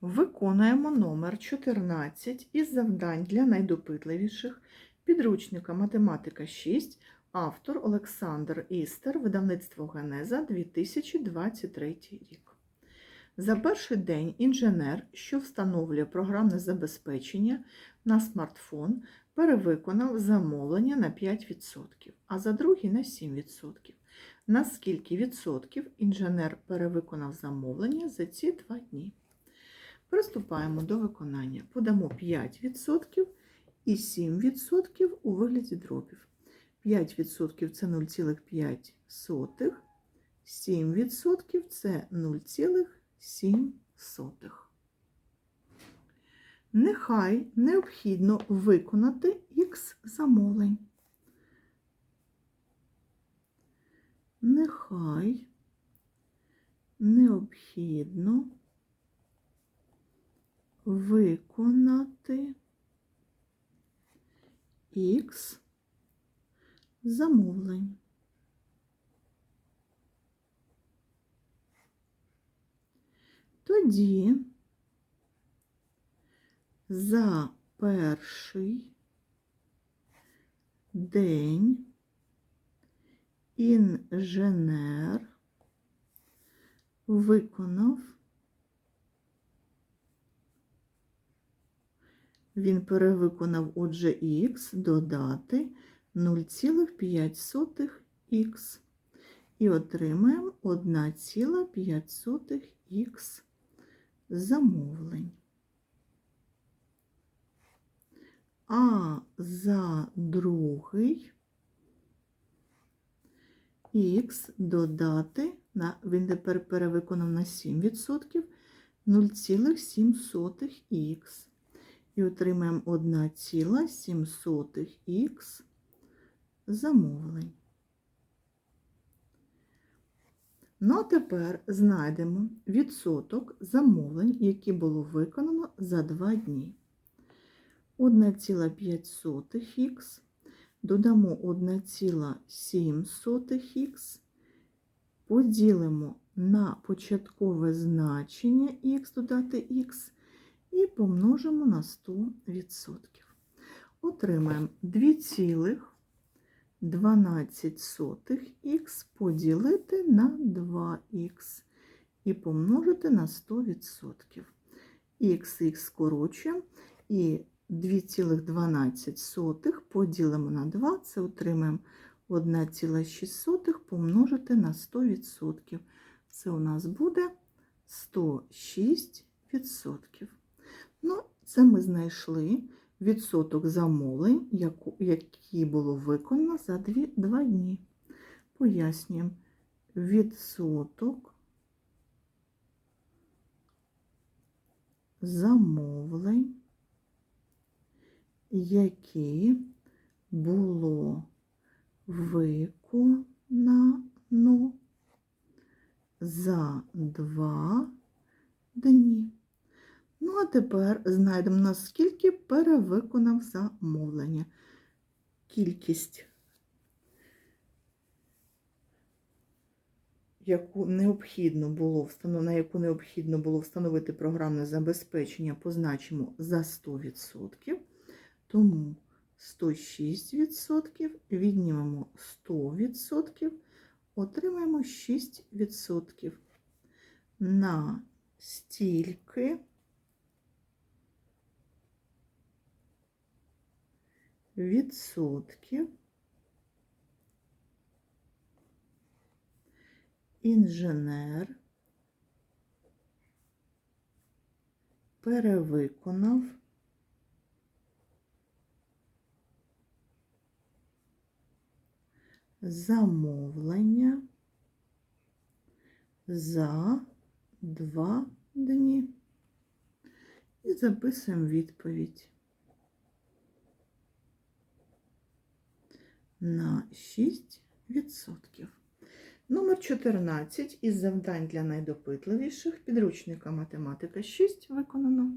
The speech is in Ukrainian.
Виконуємо номер 14 із завдань для найдопитливіших підручника Математика 6, автор Олександр Істер, видавництво Генеза 2023 рік. За перший день інженер, що встановлює програмне забезпечення на смартфон, перевиконав замовлення на 5%, а за другий на 7%. На скільки відсотків інженер перевиконав замовлення за ці два дні? Приступаємо до виконання. Подамо 5% і 7% у вигляді дробів. 5% це 0,5, 7% це 0,7. Нехай необхідно виконати х замовлень. Нехай необхідно виконати х замовлень. Тоді за перший день інженер виконав Він перевиконав отже х додати 0,5х і отримаємо 1,5х замовлень. А за другий х додати, на, він тепер перевиконав на 7%, 0,7х і отримаємо 1,7х замовлень. Ну, а тепер знайдемо відсоток замовлень, які було виконано за 2 дні. 1,5х, додамо 1,7х, поділимо на початкове значення х додати х і помножимо на 100%. Отримаємо 2,12х поділити на 2х і помножити на 100%. Х скорочуємо і 2,12 поділимо на 2, це отримаємо 1,6 помножити на 100%. Це у нас буде 106%. Це ми знайшли відсоток замовлень, які було виконано за 2 дні. Пояснюємо відсоток замовлень, які було виконано за 2 дні. Ну, а тепер знайдемо, наскільки перевиконав замовлення. Кількість, яку необхідно було на яку необхідно було встановити програмне забезпечення, позначимо за 100%. Тому 106% віднімемо 100%, отримаємо 6%. На стільки відсотків інженер перевиконав замовлення за два дні. І записуємо відповідь. На 6%. Номер 14 із завдань для найдопитливіших підручника математика 6 виконано.